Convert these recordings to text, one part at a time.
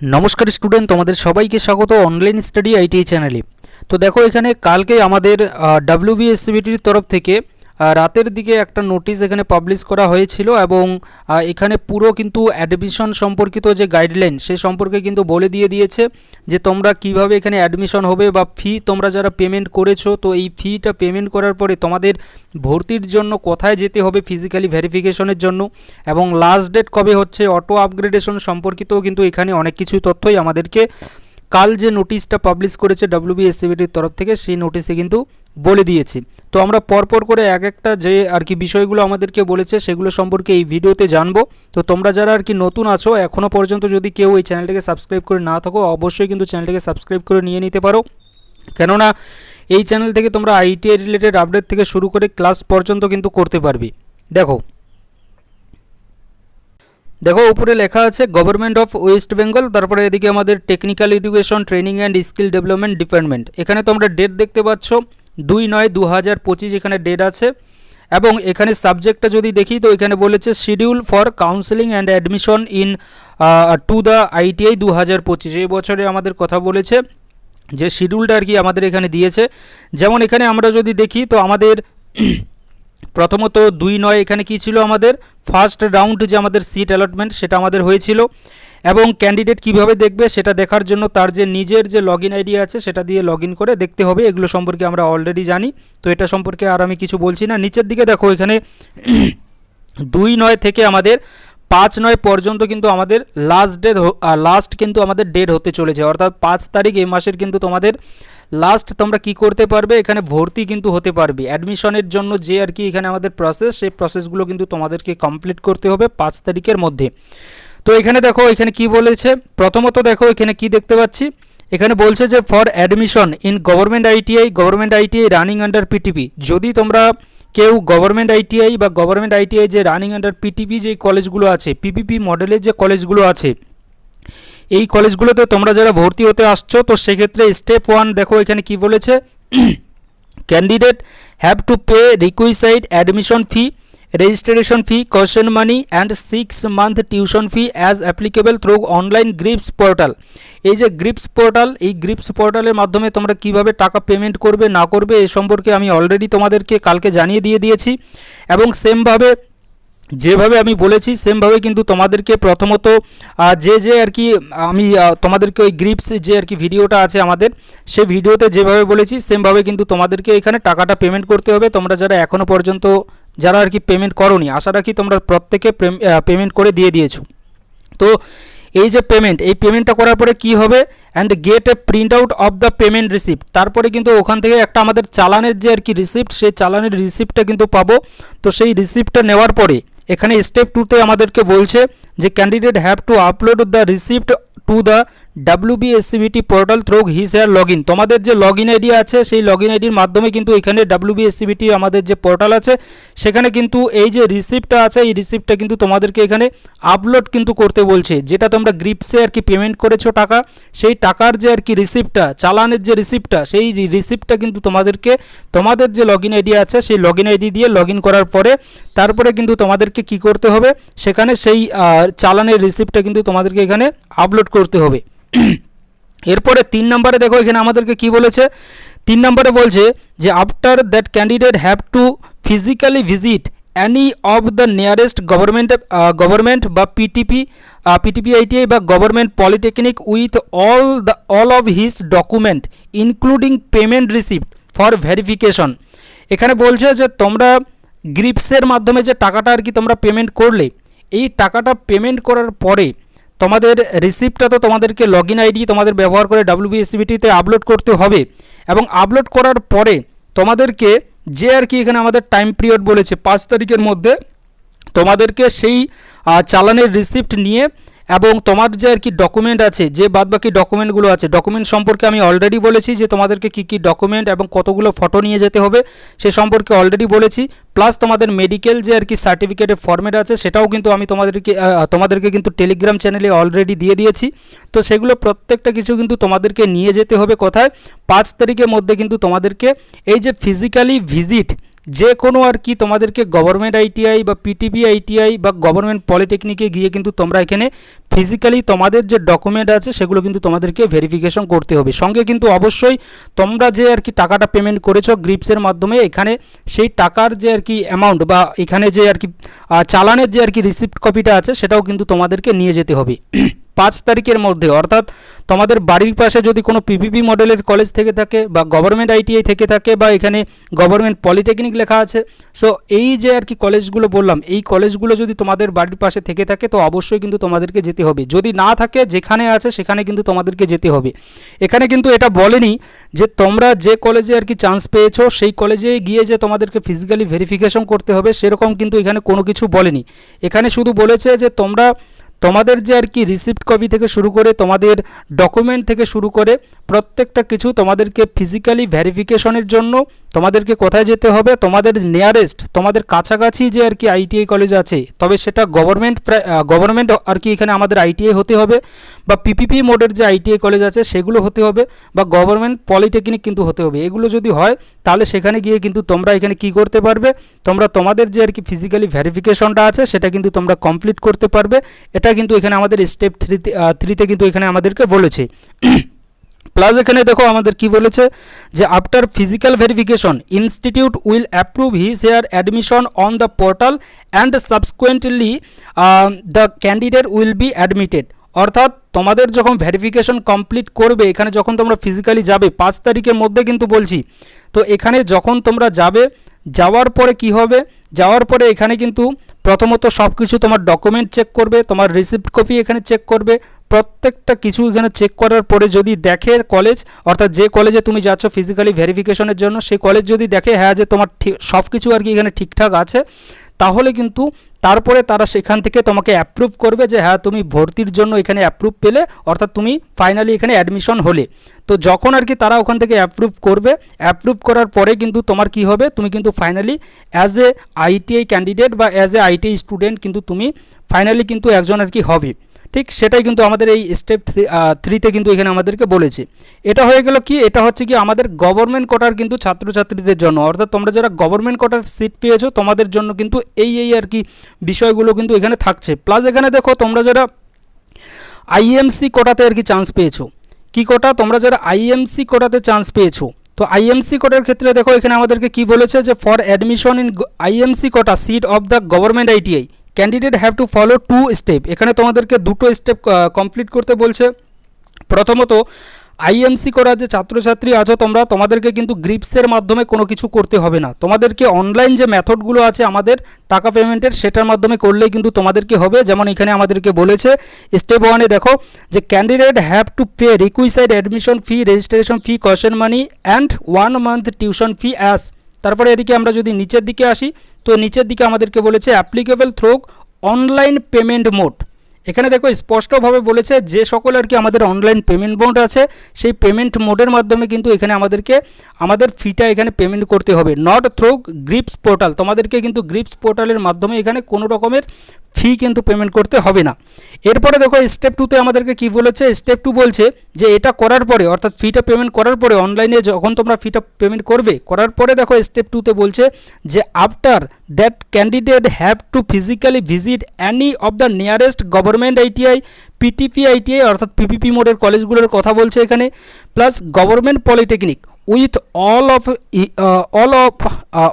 নমস্কার স্টুডেন্ট, তোমাদের সবাইকে স্বাগত অনলাইন স্টাডি আইটিআই চ্যানেলে তো দেখো এখানে কালকে আমাদের ডাব্লিউবিএসসিবিটির তরফ থেকে রাতের দিকে একটা নোটিশ এখানে পাবলিশ করা হয়েছিল এবং এখানে পুরো কিন্তু অ্যাডমিশন সম্পর্কিত যে গাইডলাইন সে সম্পর্কে কিন্তু বলে দিয়ে দিয়েছে যে তোমরা কীভাবে এখানে অ্যাডমিশন হবে বা ফি তোমরা যারা পেমেন্ট করেছ, তো এই ফিটা পেমেন্ট করার পরে তোমাদের ভর্তির জন্য কোথায় যেতে হবে ফিজিক্যালি ভেরিফিকেশনের জন্য এবং লাস্ট ডেট কবে হচ্ছে অটো আপগ্রেডেশন সম্পর্কিতও কিন্তু এখানে অনেক কিছু তথ্যই আমাদেরকে কাল যে নোটিশটা পাবলিশ করেছে ডাব্লিউবিএসসিবিটির তরফ থেকে, সেই নোটিশে কিন্তু বলে দিয়েছে। তো আমরা পরপর করে এক একটা যে আর কি বিষয়গুলো আমাদেরকে বলেছে, সেগুলো সম্পর্কে এই ভিডিওতে জানব। তো তোমরা যারা আর কি নতুন আছো এখনও পর্যন্ত যদি কেউ এই চ্যানেলটাকে সাবস্ক্রাইব করে না থাকো, অবশ্যই কিন্তু চ্যানেলটাকে সাবস্ক্রাইব করে নিয়ে নিতে পারো। কেননা, এই চ্যানেল থেকে তোমরা আইটিআই রিলেটেড আপডেট থেকে শুরু করে ক্লাস পর্যন্ত কিন্তু করতে পারবে। দেখো দেখো, উপরে লেখা আছে গভর্নমেন্ট অফ ওয়েস্ট বেঙ্গল তারপরে এদিকে আমাদের technical education training and skill development department এখানে তোমরা ডেট দেখতে পাচ্ছ, দুই নয় দু হাজার পঁচিশ এখানে ডেট আছে। এবং এখানে সাবজেক্টটা যদি দেখি, তো এখানে বলেছে schedule for counselling and admission in to the ITI দু হাজার পঁচিশ। এই বছরে আমাদের কথা বলেছে যে শিডিউলটা আর কি আমাদের এখানে দিয়েছে। যেমন এখানে আমরা যদি দেখি, তো আমাদের প্রথমত দুই নয় এখানে কি ছিল আমাদের? ফার্স্ট রাউন্ড যে আমাদের সিট অ্যালটমেন্ট সেটা আমাদের হয়েছিল। এবং ক্যান্ডিডেট কীভাবে দেখবে সেটা দেখার জন্য তার যে নিজের যে লগ আইডি আছে সেটা দিয়ে লগ করে দেখতে হবে। এগুলো সম্পর্কে আমরা অলরেডি জানি। তো এটা সম্পর্কে আর আমি কিছু বলছি না। নিচের দিকে দেখো এখানে দুই নয় থেকে আমাদের পাঁচ নয় পর্যন্ত কিন্তু আমাদের লাস্ট ডেট লাস্ট কিন্তু আমাদের ডেট হতে চলেছে। অর্থাৎ পাঁচ তারিখ এই মাসের কিন্তু তোমাদের লাস্ট তোমরা কি করতে পারবে? এখানে ভর্তি কিন্তু হতে পারবে। অ্যাডমিশনের জন্য যে আর কি এখানে আমাদের প্রসেস সেই প্রসেসগুলো কিন্তু তোমাদেরকে কমপ্লিট করতে হবে পাঁচ তারিখের মধ্যে। তো এখানে দেখো, এখানে কি বলেছে? প্রথমত দেখো, এখানে কি দেখতে পাচ্ছি? এখানে বলছে যে for admission in government ITI government ITI running under PTP যদি তোমরা কেউ গভর্নমেন্ট আইটিআই বা গভর্নমেন্ট আইটিআই যে রানিং আন্ডার পিটিপি যে কলেজগুলো আছে পিপিপি মডেলের যে কলেজগুলো আছে এই কলেজগুলোতে তোমরা যারা ভর্তি হতে আসছো, তো সেক্ষেত্রে স্টেপ ওয়ান দেখো এখানে কি বলেছে। Candidate have to pay requisite admission fee registration fee caution money and six month tuition fee as applicable through online GRIPS portal এই যে গ্রিপস পোর্টাল এই গ্রিপস পোর্টালের মাধ্যমে তোমরা কীভাবে টাকা পেমেন্ট করবে, না করবে, এ সম্পর্কে আমি অলরেডি তোমাদেরকে কালকে জানিয়ে দিয়ে দিয়েছি। এবং সেমভাবে যেভাবে আমি বলেছি, সেমভাবে কিন্তু তোমাদেরকে প্রথমত যে যে আর কি, আমি তোমাদেরকে ওই গ্রিপস যে আর কি ভিডিওটা আছে আমাদের সেই ভিডিওতে যেভাবে বলেছি, সেমভাবে কিন্তু তোমাদেরকে এখানে টাকাটা পেমেন্ট করতে হবে। তোমরা যারা এখনও পর্যন্ত যারা আর কি পেমেন্ট করনি, আশা রাখি তোমরা প্রত্যেকে পেমেন্ট করে দিয়ে দিয়েছ। তো এই যে পেমেন্ট এই পেমেন্টটা করার পরে কি হবে? And get a print out of the payment receipt তারপরে কিন্তু ওখান থেকে একটা আমাদের চালানের যে আর কি রিসিপ্ট সেই চালানের রিসিপ্টটা কিন্তু পাবো। তো সেই রিসিপ্টটা নেওয়ার পরে এখানে স্টেপ টুতে আমাদেরকে বলছে যে candidate have to upload the receipt to the WBSCVT portal through his her log in তোমাদের যে লগ ইন আইডি আছে, সেই লগ ইন আইডির মাধ্যমে কিন্তু এখানে ডাব্লিউবিএসসিবিটি আমাদের যে পোর্টাল আছে, সেখানে কিন্তু এই যে রিসিপ্টটা আছে, এই রিসিপ্টটা কিন্তু তোমাদেরকে এখানে আপলোড কিন্তু করতে বলছে। যেটা তোমরা গ্রিপসে আর কি পেমেন্ট করেছ টাকা, সেই টাকার যে আর কি রিসিপ্টটা চালানের যে রিসিপ্টটা সেই রিসিপ্টটা কিন্তু তোমাদেরকে, তোমাদের যে লগ ইন আইডি আছে, সেই লগ ইন আইডি দিয়ে লগ ইন করার পরে, তারপরে কিন্তু তোমাদেরকে কি করতে হবে, সেখানে সেই চালানের রিসিপ্টটা কিন্তু তোমাদেরকে এখানে আপলোড করতে হবে। এরপরে তিন নম্বরে দেখো এখানে আমাদেরকে কি বলেছে? তিন নম্বরে বলছে যে after that candidate have to physically visit any of the nearest government government বা পিটিপি পিটিপি আইটিআই বা government polytechnic with all the all of his document including payment receipt for verification এখানে বলছে যে, তোমরা গ্রিপসের মাধ্যমে যে টাকাটা আর কি তোমরা পেমেন্ট করলে, এই টাকাটা পেমেন্ট করার পরে তোমাদের রিসিপ্টটা তো তোমাদেরকে লগ ইন আইডি তোমাদের ব্যবহার করে ডাব্লিউবিএসসিবিটিতে আপলোড করতে হবে। এবং আপলোড করার পরে তোমাদেরকে যে আর কি এখানে আমাদের টাইম পিরিয়ড বলেছে, পাঁচ তারিখের মধ্যে তোমাদেরকে সেই চালানের রিসিপ্ট নিয়ে এবং তোমার যে আর কি ডকুমেন্ট আছে, যে বাদবাকি ডকুমেন্টগুলো আছে ডকুমেন্ট সম্পর্কে আমি অলরেডি বলেছি যে তোমাদেরকে কী কী ডকুমেন্ট এবং কতগুলো ফটো নিয়ে যেতে হবে, সে সম্পর্কে অলরেডি বলেছি। প্লাস তোমাদের মেডিকেল যে আর কি সার্টিফিকেটের ফর্মেট আছে, সেটাও কিন্তু আমি তোমাদেরকে তোমাদেরকে কিন্তু টেলিগ্রাম চ্যানেলে অলরেডি দিয়ে দিয়েছি। তো সেগুলো প্রত্যেকটা কিছু কিন্তু তোমাদেরকে নিয়ে যেতে হবে কোথায়? পাঁচ তারিখের মধ্যে কিন্তু তোমাদেরকে এই যে ফিজিক্যালি ভিজিট যে কোনো আর কি তোমাদেরকে গভর্নমেন্ট আইটিআই বা পিটিপি আইটিআই বা গভর্নমেন্ট পলিটেকনিকে গিয়ে কিন্তু তোমরা এখানে ফিজিক্যালি তোমাদের যে ডকুমেন্ট আছে, সেগুলো কিন্তু তোমাদেরকে ভেরিফিকেশন করতে হবে। সঙ্গে কিন্তু অবশ্যই তোমরা যে আর কি টাকাটা পেমেন্ট করেছ গ্রিপসের মাধ্যমে, এখানে সেই টাকার যে আর কি অ্যামাউন্ট বা এখানে যে আর কি চালানের যে আর কি রিসিপ্ট কপিটা আছে, সেটাও কিন্তু তোমাদেরকে নিয়ে যেতে হবে। পাঁচ তারিখের মধ্যে, অর্থাৎ তোমাদের বাড়ির পাশে যদি কোনো পিপিপি মডেলের কলেজ থেকে থাকে বা গভর্নমেন্ট আইটিআই থেকে থাকে বা এখানে গভর্নমেন্ট পলিটেকনিক লেখা আছে সো এই যে আর কি কলেজগুলো বললাম, এই কলেজগুলো যদি তোমাদের বাড়ির পাশে থেকে থাকে, তো অবশ্যই কিন্তু তোমাদেরকে যেতে হবে। যদি না থাকে, যেখানে আছে, সেখানে কিন্তু তোমাদেরকে যেতে হবে। এখানে কিন্তু এটা বলেনি যে তোমরা যে কলেজে আর কি চান্স পেয়েছ, সেই কলেজে গিয়ে যে তোমাদেরকে ফিজিক্যালি ভেরিফিকেশন করতে হবে, সেরকম কিন্তু এখানে কোনো কিছু বলেনি। এখানে শুধু বলেছে যে তোমরা তোমাদের যে আর কি রিসিপ্ট কপি থেকে শুরু করে তোমাদের ডকুমেন্ট থেকে শুরু করে প্রত্যেকটা কিছু তোমাদেরকে ফিজিক্যালি ভেরিফিকেশনের জন্য তোমাদেরকে কোথায় যেতে হবে, তোমাদের নিয়ারেস্ট তোমাদের কাছাকাছি যে আর কি আইটিআই কলেজ আছে, তবে সেটা গভর্নমেন্ট গভর্নমেন্ট আর কি এখানে আমাদের আইটিআই হতে হবে বা পিপিপি মোডের যে আইটিআই কলেজ আছে সেগুলো হতে হবে বা গভর্নমেন্ট পলিটেকনিক কিন্তু হতে হবে। এগুলো যদি হয়, তাহলে সেখানে গিয়ে কিন্তু তোমরা এখানে কি করতে পারবে? তোমরা তোমাদের যে আর কি ফিজিক্যালি ভেরিফিকেশনটা আছে সেটা কিন্তু তোমরা কমপ্লিট করতে পারবে। এটা কিন্তু এখানে আমাদের স্টেপ থ্রিতে থ্রিতে কিন্তু এখানে আমাদেরকে বলেছে। প্লাস এখানে দেখো আমাদের কি বলেছে যে after physical verification institute will approve his her admission on the portal and subsequently the candidate will be admitted অর্থাৎ তোমাদের যখন ভেরিফিকেশন কমপ্লিট করবে, এখানে যখন তোমরা ফিজিক্যালি যাবে, পাঁচ তারিখের মধ্যে কিন্তু বলছি। তো এখানে যখন তোমরা যাবে, যাওয়ার পরে কি হবে? যাওয়ার পরে এখানে কিন্তু প্রথমত সব কিছু তোমার ডকুমেন্ট চেক করবে, তোমার রিসিপ্ট কপি এখানে চেক করবে। প্রত্যেকটা কিছু এখানে চেক করার পরে যদি দেখে কলেজ অর্থাৎ যে কলেজে তুমি যাচ্ছ ফিজিক্যালি ভেরিফিকেশনের জন্য, সেই কলেজ যদি দেখে হ্যাঁ যে তোমার সব কিছু আর কি এখানে ঠিকঠাক আছে তাহলে কিন্তু তারপরে তারা সেখান থেকে তোমাকে অ্যাপ্রুভ করবে যে হ্যাঁ তুমি ভর্তির জন্য এখানে অ্যাপ্রুভ পেলে, অর্থাৎ তুমি ফাইনালি এখানে অ্যাডমিশন হলে। তো যখন আর কি তারা ওখান থেকে অ্যাপ্রুভ করবে অ্যাপ্রুভ করার পরে কিন্তু তোমার কি হবে? তুমি কিন্তু finally as a ITI candidate বা অ্যাজ এ আইটিআই স্টুডেন্ট কিন্তু তুমি ফাইনালি কিন্তু একজন আর কি হবে। ঠিক সেটাই কিন্তু আমাদের এই স্টেপ থ্রিতে কিন্তু এখানে আমাদেরকে বলেছে। এটা হয়ে গেল কি? এটা হচ্ছে কি আমাদের গভর্নমেন্ট কোটার কিন্তু ছাত্রছাত্রীদের জন্য। অর্থাৎ তোমরা যারা গভর্নমেন্ট কোটার সিট পেয়েছ, তোমাদের জন্য কিন্তু এই এই আর কি বিষয়গুলো কিন্তু এখানে থাকছে। প্লাস এখানে দেখো, তোমরা যারা আইএমসি কোটাতে আর কি চান্স পেয়েছ, কি কোটা তোমরা যারা আইএমসি কোটাতে চান্স পেয়েছ, তো আইএমসি কোটার ক্ষেত্রে দেখো, এখানে আমাদেরকে কি বলেছে যে for admission in IMC quota seat of the government ITI candidate have to follow two step এখানে তোমাদেরকে দুটো স্টেপ কমপ্লিট করতে বলছে। প্রথমত আইএমসি করা যে ছাত্রছাত্রী আছো তোমরা, তোমাদেরকে কিন্তু গ্রিপসের মাধ্যমে কোনো কিছু করতে হবে না। তোমাদেরকে অনলাইন যে মেথডগুলো আছে আমাদের, টাকা পেমেন্টের সেটার মাধ্যমে করলেই কিন্তু তোমাদেরকে হবে। যেমন এখানে আমাদেরকে বলেছে স্টেপ ওয়ানে দেখো, যে candidate have to pay requisite admission fee registration fee caution money and one month tuition fee as তারপরে এদিকে আমরা যদি নিচের দিকে আসি তো নিচের দিকে আমাদেরকে বলেছে applicable through online payment mode এখানে দেখো, স্পষ্টভাবে বলেছে যে সকল আর কি আমাদের অনলাইন পেমেন্ট মোড আছে, সেই পেমেন্ট মোডের মাধ্যমে কিন্তু এখানে আমাদেরকে, আমাদের ফিটা এখানে পেমেন্ট করতে হবে। নট থ্রু গ্রিপস পোর্টাল তোমাদেরকে কিন্তু গ্রিপস পোর্টালের মাধ্যমে এখানে কোনো রকমের ফি কিন্তু পেমেন্ট করতে হবে না। এরপরে দেখো স্টেপ টুতে আমাদেরকে কি বলেছে? স্টেপ টু বলছে যে এটা করার পরে, অর্থাৎ ফিটা পেমেন্ট করার পরে অনলাইনে যখন তোমরা ফিটা পেমেন্ট করবে, করার পরে দেখো স্টেপ টুতে বলছে যে after that candidate have to physically visit any of the nearest government ITI PTP ITI অর্থাৎ পিপিপি মোডের কলেজগুলোর কথা বলছে এখানে plus government polytechnic with all of all of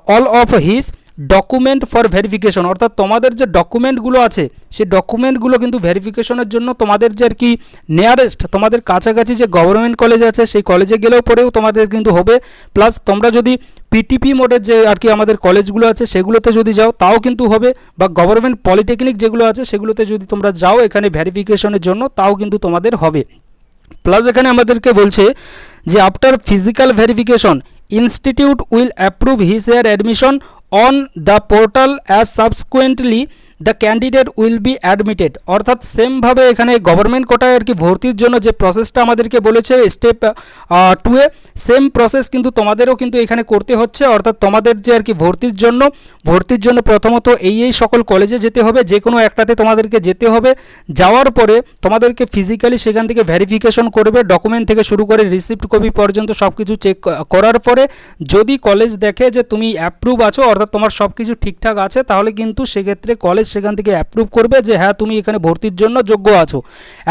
all of his document for verification অর্থাৎ তোমাদের যে ডকুমেন্টগুলো আছে, সেই ডকুমেন্টগুলো কিন্তু ভেরিফিকেশনের জন্য তোমাদের যে আর কি নিয়ারেস্ট তোমাদের কাছাকাছি যে গভর্নমেন্ট কলেজ আছে, সেই কলেজে গেলেও পরেও তোমাদের কিন্তু হবে। প্লাস তোমরা যদি পিটিপি মোডের যে আর কি আমাদের কলেজগুলো আছে, সেগুলোতে যদি যাও, তাও কিন্তু হবে। বা গভর্নমেন্ট পলিটেকনিক যেগুলো আছে, সেগুলোতে যদি তোমরা যাও, এখানে ভেরিফিকেশনের জন্য, তাও কিন্তু তোমাদের হবে। প্লাস এখানে আমাদেরকে বলছে যে after physical verification institute will approve his her admission on the portal as subsequently the candidate will be admitted অর্থাৎ সেমভাবে এখানে গভর্নমেন্ট কোটায় আর কি ভর্তির জন্য যে প্রসেসটা আমাদেরকে বলেছে স্টেপ টুয়ে সেম প্রসেস কিন্তু তোমাদেরও কিন্তু এখানে করতে হচ্ছে। অর্থাৎ তোমাদের যে আর কি ভর্তির জন্য ভর্তির জন্য প্রথমত এই এই সকল কলেজে যেতে হবে, যে কোনো একটাতে তোমাদেরকে যেতে হবে। যাওয়ার পরে তোমাদেরকে ফিজিক্যালি সেখান থেকে ভেরিফিকেশন করবে ডকুমেন্ট থেকে শুরু করে রিসিপ্ট কপি পর্যন্ত সব কিছু চেক করার পরে যদি কলেজ দেখে যে তুমি অ্যাপ্রুভ আছো, অর্থাৎ তোমার সব কিছু ঠিকঠাক আছে, তাহলে কিন্তু সেক্ষেত্রে কলেজ সেখান থেকে অ্যাপ্রুভ করবে যে হ্যাঁ তুমি এখানে ভর্তির জন্য যোগ্য আছো।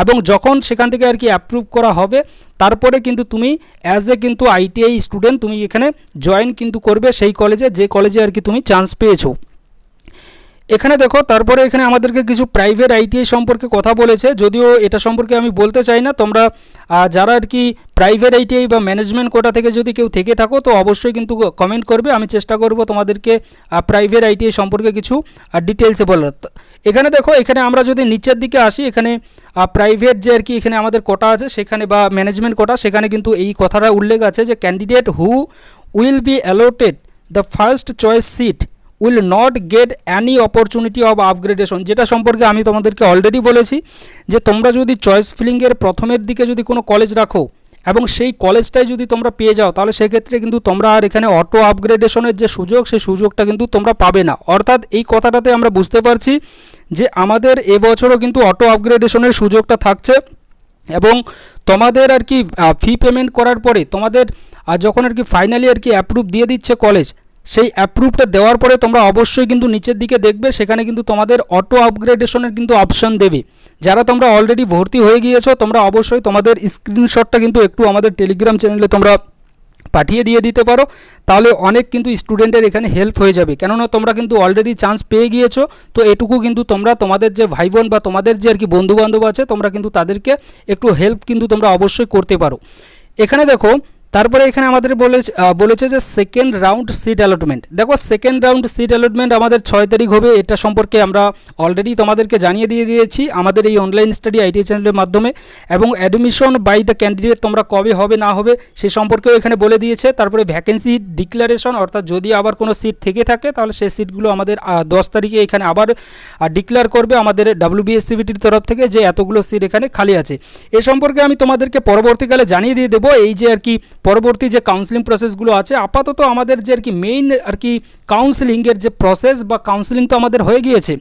এবং যখন সেখান থেকে আর কি অ্যাপ্রুভ করা হবে, তারপরে কিন্তু তুমি অ্যাজ এ কিন্তু আইটিআই স্টুডেন্ট তুমি এখানে জয়েন কিন্তু করবে সেই কলেজে যে কলেজে আর কি তুমি চান্স পেয়েছ। এখানে দেখো, তারপরে এখানে আমাদেরকে কিছু প্রাইভেট আইটিআই সম্পর্কে কথা বলেছে, যদিও এটা সম্পর্কে আমি বলতে চাই না। তোমরা যারা আর কি প্রাইভেট আইটিআই বা ম্যানেজমেন্ট কোটা থেকে যদি কেউ থেকে থাকো, তো অবশ্যই কিন্তু কমেন্ট করবে। আমি চেষ্টা করব তোমাদেরকে প্রাইভেট আইটিআই সম্পর্কে কিছু ডিটেলসে বলার। এখানে দেখো, এখানে আমরা যদি নিচের দিকে আসি, এখানে প্রাইভেট যে আর কি এখানে আমাদের কোটা আছে, সেখানে বা ম্যানেজমেন্ট কোটা, সেখানে কিন্তু এই কথাটা উল্লেখ আছে যে candidate who will be allotted the first choice seat will not get any opportunity of upgradation যেটা সম্পর্কে আমি তোমাদেরকে অলরেডি বলেছি যে তোমরা যদি চয়েস ফিলিংয়ের প্রথমের দিকে যদি কোনো কলেজ রাখো এবং সেই কলেজটাই যদি তোমরা পেয়ে যাও তাহলে সেক্ষেত্রে কিন্তু তোমরা আর এখানে অটো আপগ্রেডেশনের যে সুযোগ সেই সুযোগটা কিন্তু তোমরা পাবে না। অর্থাৎ এই কথাটাতে আমরা বুঝতে পারছি যে আমাদের এবছরও কিন্তু অটো আপগ্রেডেশনের সুযোগটা থাকছে এবং তোমাদের আর কি ফি পেমেন্ট করার পরে তোমাদের আহ, যখন আর কি ফাইনালি আর কি অ্যাপ্রুভ দিয়ে দিচ্ছে কলেজ সেই অ্যাপ্রুভটা দেওয়ার পরে তোমরা অবশ্যই কিন্তু নিচের দিকে দেখবে, সেখানে কিন্তু তোমাদের অটো আপগ্রেডেশনের কিন্তু অপশন দেবে। যারা তোমরা অলরেডি ভর্তি হয়ে গিয়েছো, তোমরা অবশ্যই তোমাদের স্ক্রিনশটটা কিন্তু একটু আমাদের টেলিগ্রাম চ্যানেলে তোমরা পাঠিয়ে দিয়ে দিতে পারো। তাহলে অনেক কিন্তু স্টুডেন্টের এখানে হেল্প হয়ে যাবে। কেননা তোমরা কিন্তু অলরেডি চান্স পেয়ে গিয়েছো, তো এটুকু কিন্তু তোমরা তোমাদের যে ভাই বোন বা তোমাদের যে আর কি বন্ধুবান্ধব আছে, তোমরা কিন্তু তাদেরকে একটু হেল্প কিন্তু তোমরা অবশ্যই করতে পারো। এখানে দেখো তারপরে এখানে আমাদের বলে বলেছে যে সেকেন্ড রাউন্ড সিট অ্যালটমেন্ট দেখো সেকেন্ড রাউন্ড সিট অ্যালটমেন্ট আমাদের ছয় তারিখ হবে, এটা সম্পর্কে আমরা অলরেডি তোমাদেরকে জানিয়ে দিয়ে দিয়েছি আমাদের এই অনলাইন স্টাডি আইটি চ্যানেলের মাধ্যমে। এবং অ্যাডমিশন বাই দ্য ক্যান্ডিডেট তোমরা কবে হবে, না হবে, সে সম্পর্কেও এখানে বলে দিয়েছে। তারপরে ভ্যাকেন্সি ডিক্লারেশন অর্থাৎ যদি আবার কোনো সিট থেকে থাকে, তাহলে সেই সিটগুলো আমাদের দশ তারিখে এখানে আবার ডিক্লেয়ার করবে আমাদের ডাব্লিউবিএসসিবিটির তরফ থেকে যে এতগুলো সিট এখানে খালি আছে। এ সম্পর্কে আমি তোমাদেরকে পরবর্তীকালে জানিয়ে দিয়ে দেবো। এই যে আর কি পরবর্তী যে কাউন্সিলিং প্রসেসগুলো আছে, আপাতত আমাদের যে আর কি মেইন আর কি কাউন্সিলিংয়ের যে প্রসেস বা কাউন্সিলিং তো আমাদের হয়ে গিয়েছে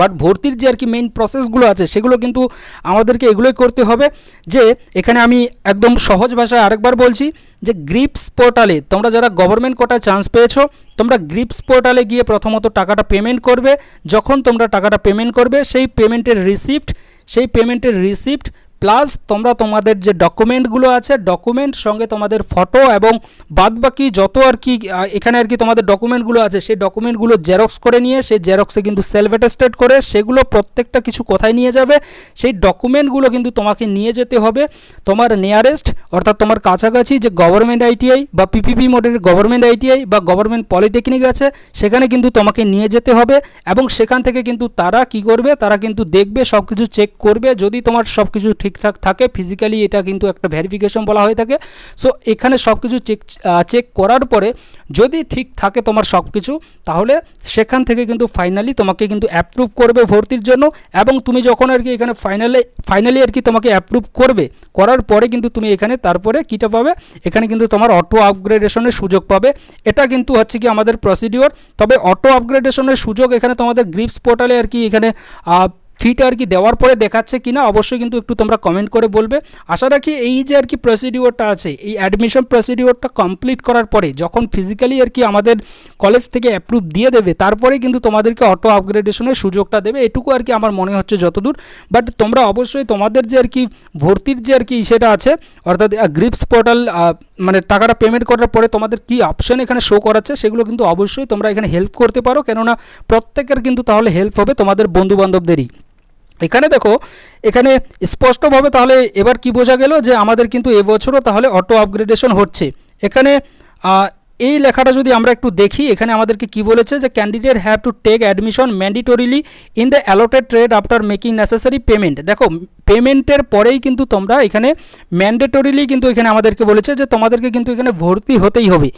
বাট ভর্তির যে আর কি মেইন প্রসেসগুলো আছে, সেগুলো কিন্তু আমাদেরকে এগুলোই করতে হবে। যে এখানে আমি একদম সহজ ভাষায় আরেকবার বলছি যে গ্রিপস পোর্টালে তোমরা যারা গভর্নমেন্ট কোটায় চান্স পেয়েছ, তোমরা গ্রিপস পোর্টালে গিয়ে প্রথমত টাকাটা পেমেন্ট করবে। যখন তোমরা টাকাটা পেমেন্ট করবে, সেই পেমেন্টের রিসিপ্ট সেই পেমেন্টের রিসিপ্ট প্লাস তোমরা তোমাদের যে ডকুমেন্টগুলো আছে, ডকুমেন্ট সঙ্গে তোমাদের ফটো এবং বাদবাকি যত আর কি এখানে আর কি তোমাদের ডকুমেন্টগুলো আছে, সেই ডকুমেন্টগুলো জেরক্স করে নিয়ে, সেই জেরক্সে কিন্তু সেলফ অ্যাটেস্টেড করে সেগুলো প্রত্যেকটা কিছু কোথায় নিয়ে যাবে, সেই ডকুমেন্টগুলো কিন্তু তোমাকে নিয়ে যেতে হবে তোমার নিয়ারেস্ট অর্থাৎ তোমার কাছাকাছি যে গভর্নমেন্ট আইটিআই বা পিপিপি মোডের গভর্নমেন্ট আইটিআই বা গভর্নমেন্ট পলিটেকনিক আছে, সেখানে কিন্তু তোমাকে নিয়ে যেতে হবে এবং সেখান থেকে কিন্তু তারা কি করবে, তারা কিন্তু দেখবে সব কিছু চেক করবে, যদি তোমার সব কিছু ঠিকঠাক থাকে ফিজিক্যালি এটা কিন্তু একটা ভেরিফিকেশন বলা হয়ে থাকে। সো এখানে সব কিছু চেক চেক করার পরে যদি ঠিক থাকে তোমার সব কিছু তাহলে সেখান থেকে কিন্তু ফাইনালি তোমাকে কিন্তু অ্যাপ্রুভ করবে ভর্তির জন্য এবং তুমি যখন আর কি এখানে ফাইনালে ফাইনালি আর কি তোমাকে অ্যাপ্রুভ করবে, করার পরে কিন্তু তুমি এখানে তারপরে কীটা পাবে? এখানে কিন্তু তোমার অটো আপগ্রেডেশনের সুযোগ পাবে। এটা কিন্তু হচ্ছে কি আমাদের প্রসিডিওর তবে অটো আপগ্রেডেশনের সুযোগ এখানে তোমাদের গ্রিপস পোর্টালে আর কি এখানে ফিটা আর কি দেওয়ার পরে দেখাচ্ছে কিনা, অবশ্যই কিন্তু একটু তোমরা কমেন্ট করে বলবে। আশা রাখি এই যে আর কি প্রসিডিওরটা আছে, এই অ্যাডমিশন প্রসিডিওরটা কমপ্লিট করার পরে যখন ফিজিক্যালি আর কি আমাদের কলেজ থেকে অ্যাপ্রুভ দিয়ে দেবে, তারপরে কিন্তু তোমাদেরকে অটো আপগ্রেডেশনের সুযোগটা দেবে। এটুকু আর কি আমার মনে হচ্ছে যতদূর। বাট তোমরা অবশ্যই তোমাদের যে আর কি ভর্তির যে আর কি সেটা আছে, অর্থাৎ গ্রিপস পোর্টাল মানে টাকাটা পেমেন্ট করার পরে তোমাদের কি অপশন এখানে শো করাচ্ছে, সেগুলো কিন্তু অবশ্যই তোমরা এখানে হেল্প করতে পারো। কেননা প্রত্যেকের কিন্তু তাহলে হেল্প হবে তোমাদের বন্ধু বান্ধবদেরই এখানে দেখো, এখানে স্পষ্টভাবে তাহলে এবার কি বোঝা গেল যে আমাদের কিন্তু এবছরও তাহলে অটো আপগ্রেডেশন হচ্ছে। এখানে এই লেখাটা যদি আমরা একটু দেখি, এখানে আমাদেরকে কি বলেছে যে candidate have to take admission mandatorily in the allotted trade after making necessary payment দেখো পেমেন্টের পরেই কিন্তু তোমরা এখানে ম্যান্ডেটরিলি কিন্তু এখানে আমাদেরকে বলেছে যে তোমাদেরকে কিন্তু এখানে ভর্তি হতেই হবে।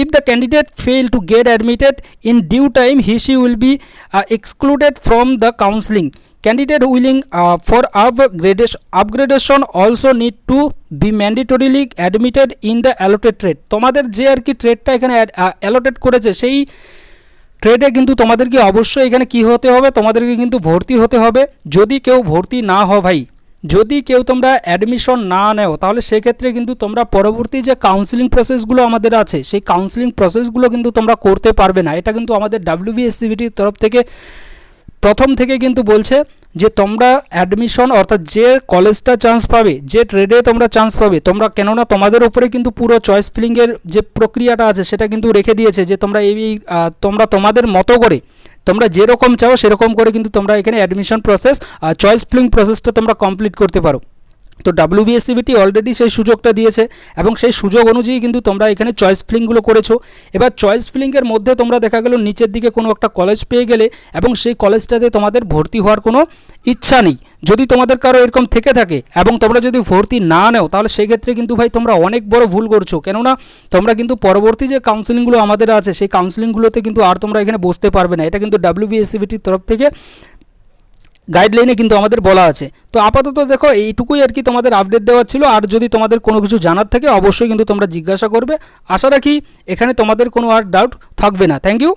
If the candidate fail to get admitted in due time he she will be excluded from the counselling candidate willing uh, for upgradation, upgradation also need to be mandatorily admitted in the allotted trade. তোমাদের যে আর কি ট্রেডটা এখানে allotted করেছে সেই ট্রেডে কিন্তু তোমাদেরকে অবশ্যই এখানে কি হতে হবে? তোমাদেরকে কিন্তু ভর্তি হতে হবে। যদি কেউ ভর্তি না হও ভাই যদি কেউ তোমরা অ্যাডমিশন না নেও তাহলে সেক্ষেত্রে কিন্তু তোমরা পরবর্তী যে কাউন্সিলিং প্রসেসগুলো আমাদের আছে সেই কাউন্সিলিং প্রসেসগুলো কিন্তু তোমরা করতে পারবে না। এটা কিন্তু আমাদের ডাব্লিউবিএসসিবিটির তরফ থেকে প্রথম থেকে কিন্তু বলছে। যে তোমরা অ্যাডমিশন অর্থাৎ যে কলেজটা চান্স পাবে, যে ট্রেডে তোমরা চান্স পাবে, তোমরা কেননা তোমাদের উপরে কিন্তু পুরো চয়েস ফিলিংয়ের যে প্রক্রিয়াটা আছে, সেটা কিন্তু রেখে দিয়েছে যে তোমরা এই তোমরা তোমাদের মতো করে, তোমরা যেরকম চাও সেরকম করে কিন্তু তোমরা এখানে অ্যাডমিশন প্রসেস চয়েস ফিলিং প্রসেসটা তোমরা কমপ্লিট করতে পারো। তো ডাব্লিউবিএসসিবিটি অলরেডি সেই সুযোগটা দিয়েছে এবং সেই সুযোগ অনুযায়ী কিন্তু তোমরা এখানে চয়েস ফিলিংগুলো করেছ। এবার চয়েস ফিলিংয়ের মধ্যে তোমরা দেখা গেল নিচের দিকে কোনো একটা কলেজ পেয়ে গেলে এবং সেই কলেজটাতে তোমাদের ভর্তি হওয়ার কোনো ইচ্ছা নেই। যদি তোমাদের কারও এরকম থেকে থাকে এবং তোমরা যদি ভর্তি না নেও, তাহলে সেক্ষেত্রে কিন্তু ভাই তোমরা অনেক বড় ভুল করছ। কেননা তোমরা কিন্তু পরবর্তী যে কাউন্সিলিংগুলো আমাদের আছে, সেই কাউন্সিলিংগুলোতে কিন্তু আর তোমরা এখানে বসতে পারবে না। এটা কিন্তু ডাব্লিউবিএসসিবিটির তরফ থেকে গাইডলাইনে কিন্তু আমাদের বলা আছে। তো আপাতত দেখো, এইটুকুই আর কি তোমাদের আপডেট দেওয়ার ছিল। আর যদি তোমাদের কোনো কিছু জানার থাকে, অবশ্যই কিন্তু তোমরা জিজ্ঞাসা করবে। আশা রাখি, এখানে তোমাদের কোনো আর ডাউট থাকবে না। Thank you